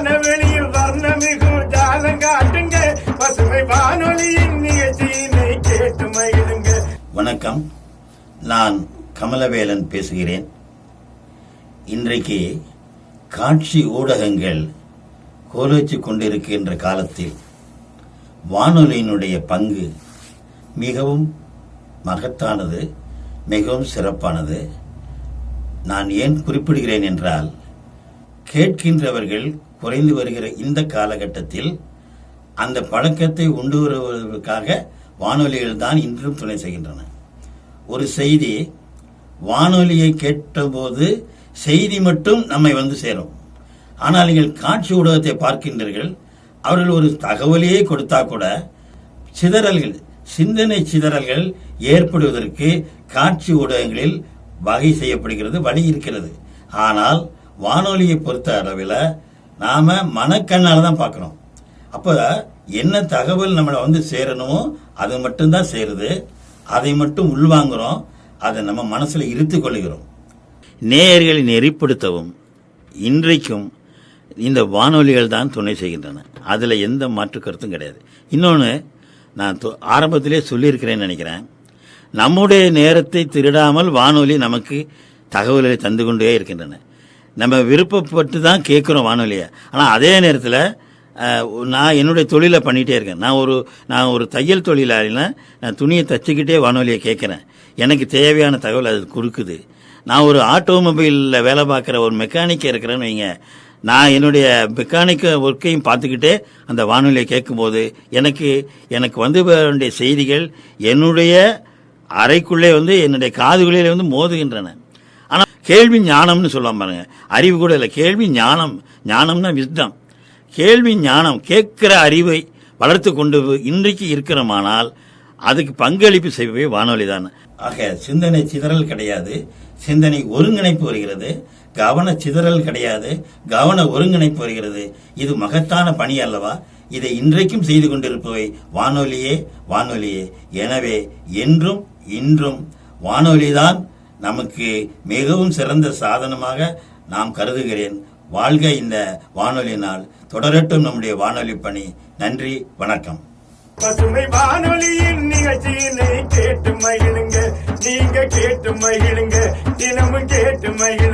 வானவெளியில் வர்ணமிகு ஜாலம் காட்டுங்க. பசுமை வானொலியின் நிகழ்ச்சியினை கேட்டு மகிழுங்க. வணக்கம். நான் கமலவேலன் பேசுகிறேன். இன்றைக்கு காட்சி ஊடகங்கள் கோலோச்சி கொண்டிருக்கின்ற காலத்தில் வானொலியினுடைய பங்கு மிகவும் மகத்தானது மிகவும் சிறப்பானது. நான் ஏன் குறிப்பிடுகிறேன் என்றால் கேட்கின்றவர்கள் குறைந்து வருகிற இந்த காலகட்டத்தில் அந்த பழக்கத்தை உண்டு வருவதற்காக வானொலிகள் தான் இன்றும் துணை செய்கின்றன. ஒரு செய்தி வானொலியை கேட்டபோது செய்தி மட்டும் நம்மை வந்து சேரும். ஆனால் நீங்கள் காட்சி ஊடகத்தை பார்க்கின்றீர்கள் அவர்கள் ஒரு தகவலையே கொடுத்தா கூட சிதறல்கள் சிந்தனை சிதறல்கள் ஏற்படுவதற்கு காட்சி ஊடகங்களில் வகை செய்யப்படுகிறது வழி இருக்கிறது. ஆனால் வானொலியை பொறுத்த அளவில் நாம மனக்கண்ணால தான் பார்க்குறோம் அப்ப என்ன தகவல் நம்மளை வந்து சேரணுமோ அது மட்டும்தான் சேருது. அதை மட்டும் உள்வாங்குறோம். அதை நம்ம மனசுல இருத்து கொள்கிறோம் நேயர்களை நெறிப்படுத்தவும் இன்றைக்கும் இந்த வானொலிகள் தான் துணை செய்கின்றன. அதில் எந்த மாற்று கருத்தும் கிடையாது. இன்னொன்று நான் தொ- ஆரம்பத்திலே சொல்லியிருக்கிறேன்னு நினைக்கிறேன். நம்முடைய நேரத்தை திருடாமல் வானொலி நமக்கு தகவல்களை தந்து கொண்டே இருக்கின்றன. நம்ம விருப்பப்பட்டு தான் கேட்குறோம் வானொலியை. ஆனால் அதே நேரத்தில் நான் என்னுடைய தொழிலை பண்ணிகிட்டே இருக்கேன். நான் ஒரு நான் ஒரு தையல் தொழிலாளினா நான் துணியை தச்சுக்கிட்டே வானொலியை கேட்குறேன். எனக்கு தேவையான தகவல் அது கொடுக்குது. நான் ஒரு ஆட்டோமொபைலில் வேலை பார்க்குற ஒரு மெக்கானிக் இருக்கிறேன்னு வைங்க. நான் என்னுடைய மெக்கானிக் ஒர்க்கையும் பார்த்துக்கிட்டே அந்த வானொலியை கேட்கும்போது எனக்கு எனக்கு வந்து வேண்டிய செய்திகள் என்னுடைய அறைக்குள்ளே வந்து என்னுடைய காதுகளிலே வந்து மோதுகின்றன. ஆனால் கேள்வி ஞானம்னு சொல்லலாம் பாருங்க. அறிவு கூட இல்லை. கேள்வி ஞானம். ஞானம்னா விஸ்டம் கேள்வி ஞானம் கேட்கிற அறிவை வளர்த்து கொண்டு இன்றைக்கு இருக்கிறோமானால் அதுக்கு பங்களிப்பு செய்வதே வானொலி தான். ஆக சிந்தனை சிதறல் கிடையாது. சிந்தனை ஒருங்கிணைப்பு வருகிறது. கவன சிதறல் கிடையாது. கவன ஒருங்கிணைப்பு வருகிறது. இது மகத்தான பணி அல்லவா? இதை இன்றைக்கும் செய்து கொண்டிருப்பவை வானொலியே வானொலியே. எனவே என்றும் இன்றும் வானொலிதான் நமக்கு மிகவும் சிறந்த சாதனமாக நாம் கருதுகிறேன். வாழ்க இந்த வானொலி நாள் தொடரட்டும் நம்முடைய வானொலி பணி. நன்றி வணக்கம். பசுமை வானொலியின் நிகழ்ச்சியினை கேட்டு மகிழுங்க. நீங்க கேட்டு மகிழுங்க. தினமும் கேட்டு மகிழ